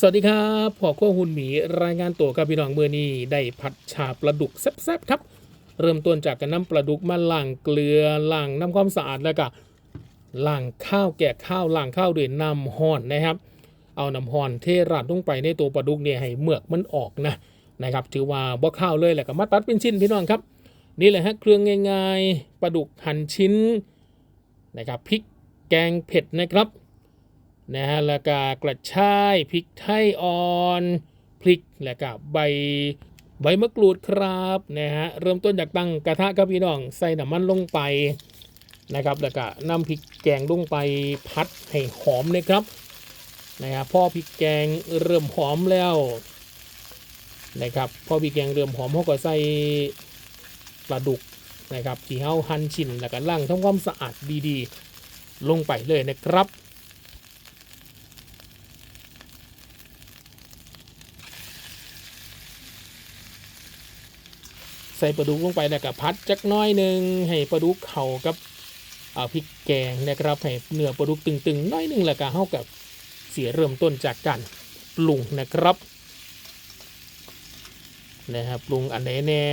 สวัสดีครับพอโคหุ่นหมีรายงานตัวกับพี่น้องเมื่อนี้ได้ผัดชาปลาดุกแซ่บๆครับ เริ่มต้นจากการนำปลาดุกมาล้างเกลือล้างน้ำความสะอาดแล้วก็ล้างข้าวแกะข้าวล้างข้าวด้วยน้ำห้อนนะครับ เอาน้ำห้อนเทราดลงไปในตัวปลาดุกเนี่ยให้เมือกมันออกนะนะครับ ถือว่าบ่ข้าวเลยแหละก็มาตัดเป็นชิ้นพี่น้องครับ นี่แหละฮะเครื่องง่าย ๆปลาดุกหั่นชิ้นนะครับพริกแกงเผ็ดนะครับ นะฮะแล้วก็กระชายพริกไทยอ่อนพริกแล้วก็ใบใบมะกรูดครับนะฮะเริ่มต้นจากตั้งกระทะครับพี่น้องใส่น้ำมันลงไปนะครับแล้วก็นำพริกแกงลงไปพัดให้หอมนะครับนะฮะพอพริกแกงเริ่มหอมแล้วนะครับพอพริกแกงเริ่มหอมเขาก็ใส่ปลาดุกนะครับที่เขาหั่นชิ้นแล้วก็ล้างทำความสะอาดดีๆ ลงไปเลยนะครับ ใส่ปลาดุกลงไปแล้วก็พัดจักน้อยหนึ่งให้ปลาดุกเข้ากับพริกแกงนะครับให้เนื้อปลาดุกตึงๆน้อยหนึ่งแล้วก็เข้ากับเสียเริ่มต้นจากการปรุงนะครับนะครับปรุงอันไหนแน่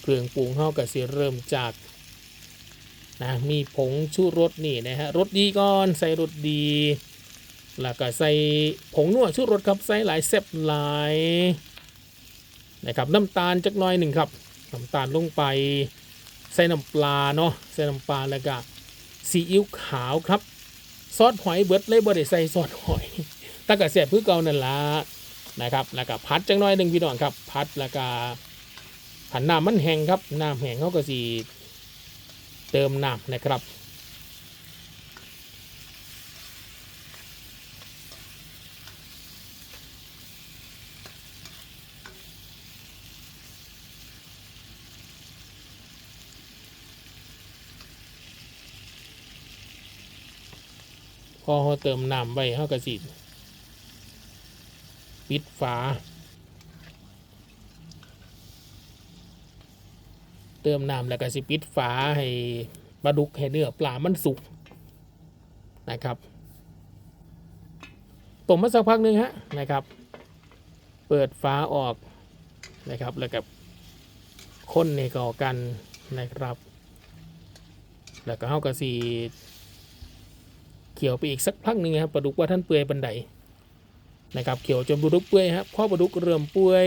เครื่องปรุงเข้ากับเสียเริ่มจากนะมีผงชูรสนี่นะฮะรสดีก่อนใส่รสดีแล้วก็ใส่ผงนัวชูรสครับใส่หลายแซ่บหลาย นะครับน้ำตาลจักหน้อยหนึ่งครับน้ำตาลลงไปใส่น้ำปลาเนาะใส่น้ำปลาแล้วก็ซีอิ๊วขาวครับซอสหอยเบิดเลยบ่ได้ใส่ซอสหอยตั้งแต่เสียบพื้นเก่านั่นละนะครับแล้วก็พัดจักหน้อยหนึ่งพี่น้องครับพัดแล้วก็ผันน้ำมันแห้งครับน้ำแห้งเขาก็สีเติมน้ำนะครับ พอเขาเติมน้ำไปเขาก็สิปิดฝา เติมน้ำแล้วก็สิปิดฝาให้ปลาดุกให้เนื้อปลามันสุกนะครับต้มมาสักพักหนึ่งฮะนะครับ เปิดฝาออกนะครับแล้วกับคนในก่อกันนะครับ แล้วก็เขาก็สี ขียวไปอีกสักพักหนึ่งครับปลาดุกว่าท่านเปื่อยบันไดนะครับเขียวจนปลาดุกเปื่อยครับพอปลาดุกเริ่มเปื่อย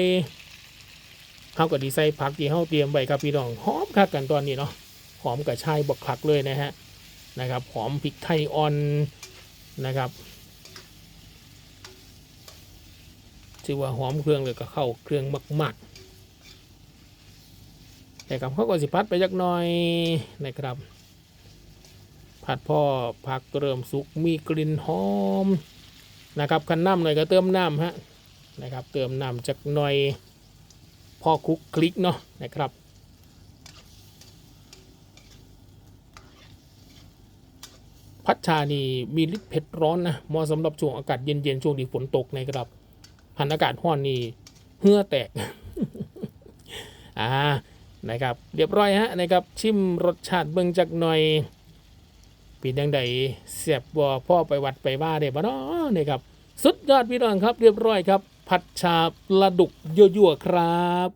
เขาก็ดีใส่ผักที่เขาเตรียมไว้ครับพี่น้องหอมคักกันตอนนี้เนาะหอมกับชายบักคักเลยนะฮะนะครับหอมพริกไทยอ่อนนะครับชื่อว่าหอมเครื่องเลยก็เข้าเครื่องมากๆนะครับเขาก็สิพัดไปยักหน่อยนะครับ ผัดพ่อผักเริ่มสุกมีกลิ่นหอมนะครับคันน้ำหน่อยก็เติมน้ำฮะนะครับ เติมน้ำจากหน่อยพอคลุกคลิกเนาะนะครับพัชชานี่มีฤทธิ์เผ็ดร้อนนะเหมาะสำหรับช่วงอากาศเย็นๆช่วงที่ฝนตกนะครับหันอากาศห้อนนี่เหื่อแตกอ่านะครับ เรียบร้อยฮะนะครับชิมรสชาติเบิ่งจากหน่อย เป็นยังไงเสียบบ่พ่อไปวัดไปว่าได้บ่เนาะนี่ครับ สุดยอดพี่น้องครับเรียบร้อยครับ ผัดชาปลาดุกยั่วๆครับ